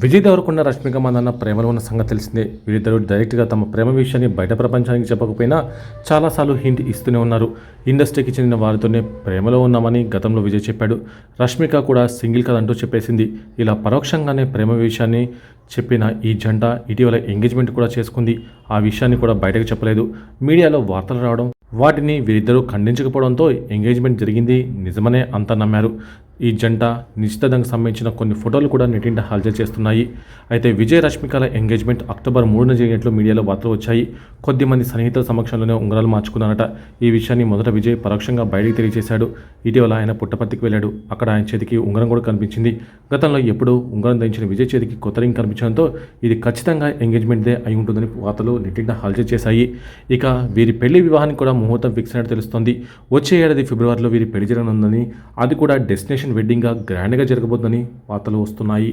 విజయ్ దేవరకొండ రష్మిక మందన్న ప్రేమలో ఉన్న సంగతి తెలిసిందే. వీరిద్దరు డైరెక్ట్గా తమ ప్రేమ విషయాన్ని బయట ప్రపంచానికి చెప్పకపోయినా చాలాసార్లు హింట్ ఇస్తూనే ఉన్నారు. ఇండస్ట్రీకి చెందిన వారితోనే ప్రేమలో ఉన్నామని గతంలో విజయ్ చెప్పాడు. రష్మిక కూడా సింగిల్ కదంటూ చెప్పేసింది. ఇలా పరోక్షంగానే ప్రేమ విషయాన్ని చెప్పిన ఈ జంట ఇటీవల ఎంగేజ్మెంట్ కూడా చేసుకుంది. ఆ విషయాన్ని కూడా బయటకు చెప్పలేదు. మీడియాలో వార్తలు రావడం వాటిని వీరిద్దరూ ఖండించకపోవడంతో ఎంగేజ్మెంట్ జరిగింది నిజమనే అంతా నమ్మారు. ఈ జంట నిశ్చితార్థంకి సంబంధించిన కొన్ని ఫోటోలు కూడా నెటింట హల్చల్ చేస్తున్నాయి. అయితే విజయ్ రష్మికల ఎంగేజ్మెంట్ అక్టోబర్ మూడున జరిగినట్లు మీడియాలో వార్తలు వచ్చాయి. కొద్దిమంది సన్నిహితుల సమక్షంలోనే ఉంగరాలు మార్చుకున్నారట. ఈ విషయాన్ని మొదట విజయ్ పరోక్షంగా బయటికి తెలియజేశాడు ఇటీవల ఆయన పుట్టపర్తికి వెళ్ళాడు. అక్కడ ఆయన చేతికి ఉంగరం కూడా కనిపించింది. గతంలో ఎప్పుడూ ఉంగరం ధరించిన విజయ్ చేతికి కొత్త రింగ్ కనిపించడంతో ఇది ఖచ్చితంగా ఎంగేజ్మెంట్దే అయి ఉంటుందని వార్తలు నెట్టిన హల్చల్ చేశాయి. ఇక వీరి పెళ్ళి వివాహానికి కూడా ముహూర్తం ఫిక్స్ అయినట్టు తెలుస్తోంది. వచ్చే ఏడాది ఫిబ్రవరిలో వీరి పెళ్ళి జరగనుందని అది కూడా డెస్టినేషన్ వెడ్డింగ్గా గ్రాండ్గా జరగబోతుందని వార్తలు వస్తున్నాయి.